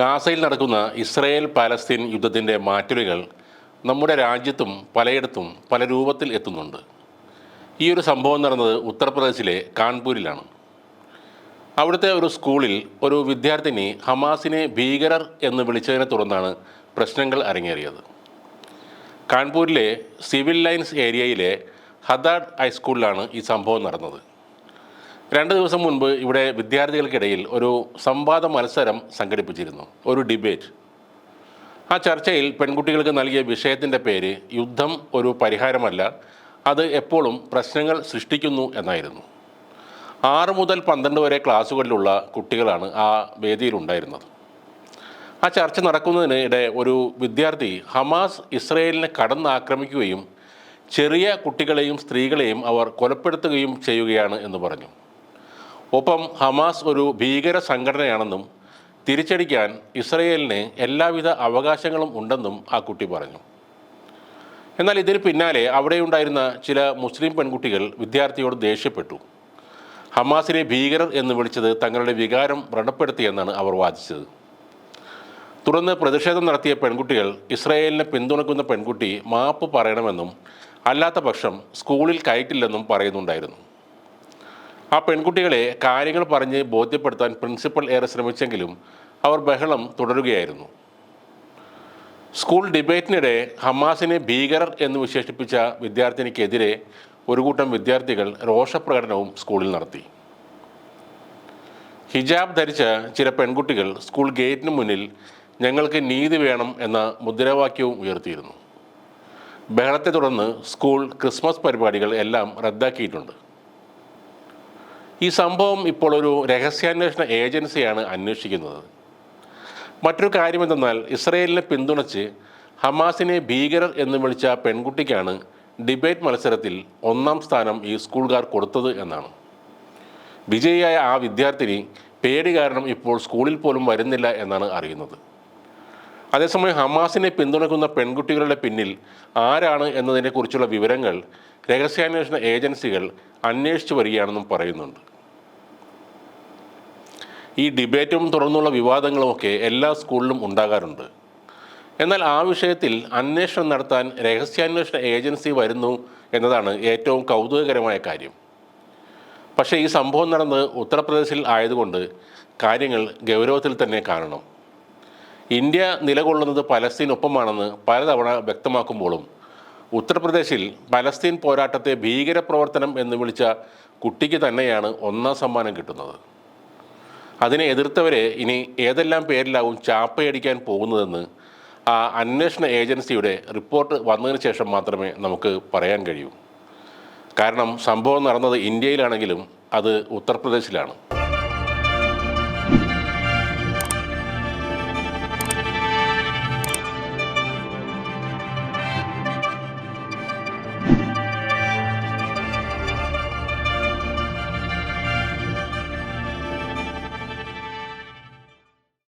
ഗാസയിൽ നടക്കുന്ന Israel Palestine യുദ്ധത്തിന്റെ മാറ്റുലികൾ നമ്മുടെ രാജ്യത്തും പലയിടത്തും പല രൂപത്തിൽ എത്തുന്നുണ്ട്. ഈ ഒരു സംഭവം നടന്നത് ഉത്തർപ്രദേശിലെ കാൺപൂരിലാണ്. അവിടുത്തെ ഒരു സ്കൂളിൽ ഒരു വിദ്യാർത്ഥിനി ഹമാസിനെ ഭീകരർ എന്ന് വിളിച്ചതിനെ തുടർന്നാണ് പ്രശ്നങ്ങൾ അരങ്ങേറിയത്. കാൺപൂരിലെ സിവിൽ ലൈൻസ് ഏരിയയിലെ ഹദാഡ് ഹൈസ്കൂളിലാണ് ഈ സംഭവം നടന്നത്. രണ്ട് ദിവസം മുൻപ് ഇവിടെ വിദ്യാർത്ഥികൾക്കിടയിൽ ഒരു സംവാദ മത്സരം സംഘടിപ്പിച്ചിരുന്നു. ഒരു ഡിബേറ്റ് ആ ചർച്ചയിൽ പെൺകുട്ടികൾക്ക് നൽകിയ വിഷയത്തിന്റെ പേര് യുദ്ധം ഒരു പരിഹാരമല്ല അത് എപ്പോഴും പ്രശ്നങ്ങൾ സൃഷ്ടിക്കുന്നു എന്നായിരുന്നു. ആറ് മുതൽ പന്ത്രണ്ട് വരെ ക്ലാസ്സുകളിലുള്ള കുട്ടികളാണ് ആ വേദിയിലുണ്ടായിരുന്നത് ആ ചർച്ച നടക്കുന്നതിനിടെ ഒരു വിദ്യാർത്ഥി ഹമാസ് ഇസ്രയേലിനെ കടന്നാക്രമിക്കുകയും ചെറിയ കുട്ടികളെയും സ്ത്രീകളെയും അവർ കൊലപ്പെടുത്തുകയും ചെയ്യുകയാണ് എന്ന് പറഞ്ഞു. ഒപ്പം ഹമാസ് ഒരു ഭീകര സംഘടനയാണെന്നും തിരിച്ചടിക്കാൻ ഇസ്രയേലിന് എല്ലാവിധ അവകാശങ്ങളും ഉണ്ടെന്നും ആ കുട്ടി പറഞ്ഞു. എന്നാൽ ഇതിന് പിന്നാലെ അവിടെയുണ്ടായിരുന്ന ചില മുസ്ലിം പെൺകുട്ടികൾ വിദ്യാർത്ഥിയോട് ദേഷ്യപ്പെട്ടു. ഹമാസിനെ ഭീകരർ എന്ന് വിളിച്ചത് തങ്ങളുടെ വികാരം വ്രണപ്പെടുത്തിയെന്നാണ് അവർ വാദിച്ചത്. തുടർന്ന് പ്രതിഷേധം നടത്തിയ പെൺകുട്ടികൾ ഇസ്രയേലിനെ പിന്തുണക്കുന്ന പെൺകുട്ടി മാപ്പ് പറയണമെന്നും അല്ലാത്ത പക്ഷം സ്കൂളിൽ കയറ്റില്ലെന്നും പറയുന്നുണ്ടായിരുന്നു. ആ പെൺകുട്ടികളെ കാര്യങ്ങൾ പറഞ്ഞ് ബോധ്യപ്പെടുത്താൻ പ്രിൻസിപ്പൽ ഏറെ ശ്രമിച്ചെങ്കിലും അവർ ബഹളം തുടരുകയായിരുന്നു. സ്കൂൾ ഡിബേറ്റിനിടെ ഹമാസിനെ ഭീകരർ എന്ന് വിശേഷിപ്പിച്ച വിദ്യാർത്ഥിനിക്കെതിരെ ഒരു കൂട്ടം വിദ്യാർത്ഥികൾ രോഷപ്രകടനവും സ്കൂളിൽ നടത്തി. ഹിജാബ് ധരിച്ച ചില പെൺകുട്ടികൾ സ്കൂൾ ഗേറ്റിന് മുന്നിൽ ഞങ്ങൾക്ക് നീതി വേണം എന്ന മുദ്രാവാക്യവും ഉയർത്തിയിരുന്നു. ബഹളത്തെ തുടർന്ന് സ്കൂൾ ക്രിസ്മസ് പരിപാടികൾ എല്ലാം റദ്ദാക്കിയിട്ടുണ്ട്. ഈ സംഭവം ഇപ്പോൾ ഒരു രഹസ്യാന്വേഷണ ഏജൻസിയാണ് അന്വേഷിക്കുന്നത്. മറ്റൊരു കാര്യം എന്തെന്നാൽ ഇസ്രയേലിനെ പിന്തുണച്ച് ഹമാസിനെ ഭീകരർ എന്ന് വിളിച്ച പെൺകുട്ടിക്കാണ് ഡിബേറ്റ് മത്സരത്തിൽ ഒന്നാം സ്ഥാനം ഈ സ്കൂളുകാർ കൊടുത്തത് എന്നാണ്. വിജയിയായ ആ വിദ്യാർത്ഥിനി പേടി കാരണം ഇപ്പോൾ സ്കൂളിൽ പോലും വരുന്നില്ല എന്നാണ് അറിയുന്നത്. അതേസമയം ഹമാസിനെ പിന്തുണക്കുന്ന പെൺകുട്ടികളുടെ പിന്നിൽ ആരാണ് എന്നതിനെക്കുറിച്ചുള്ള വിവരങ്ങൾ രഹസ്യാന്വേഷണ ഏജൻസികൾ അന്വേഷിച്ചു വരികയാണെന്നും പറയുന്നുണ്ട്. ഈ ഡിബേറ്റും തുടർന്നുള്ള വിവാദങ്ങളുമൊക്കെ എല്ലാ സ്കൂളിലും ഉണ്ടാകാറുണ്ട്. എന്നാൽ ആ വിഷയത്തിൽ അന്വേഷണം നടത്താൻ രഹസ്യാന്വേഷണ ഏജൻസി വരുന്നു എന്നതാണ് ഏറ്റവും കൗതുകകരമായ കാര്യം. പക്ഷേ ഈ സംഭവം നടന്ന് ഉത്തർപ്രദേശിൽ ആയതുകൊണ്ട് കാര്യങ്ങൾ ഗൗരവത്തിൽ തന്നെ കാണണം. ഇന്ത്യ നിലകൊള്ളുന്നത് പലസ്തീനൊപ്പമാണെന്ന് പലതവണ വ്യക്തമാക്കുമ്പോഴും ഉത്തർപ്രദേശിൽ പലസ്തീൻ പോരാട്ടത്തെ ഭീകരപ്രവർത്തനം എന്ന് വിളിച്ച കുട്ടിക്ക് തന്നെയാണ് ഒന്നാം സമ്മാനം കിട്ടുന്നത്. അതിനെ എതിർത്തവരെ ഇനി ഏതെല്ലാം പേരിലാവും ചാപ്പയടിക്കാൻ പോകുന്നതെന്ന് ആ അന്വേഷണ ഏജൻസിയുടെ റിപ്പോർട്ട് വന്നതിന് ശേഷം മാത്രമേ നമുക്ക് പറയാൻ കഴിയൂ. കാരണം സംഭവം നടന്നത് ഇന്ത്യയിലാണെങ്കിലും അത് ഉത്തർപ്രദേശിലാണ്.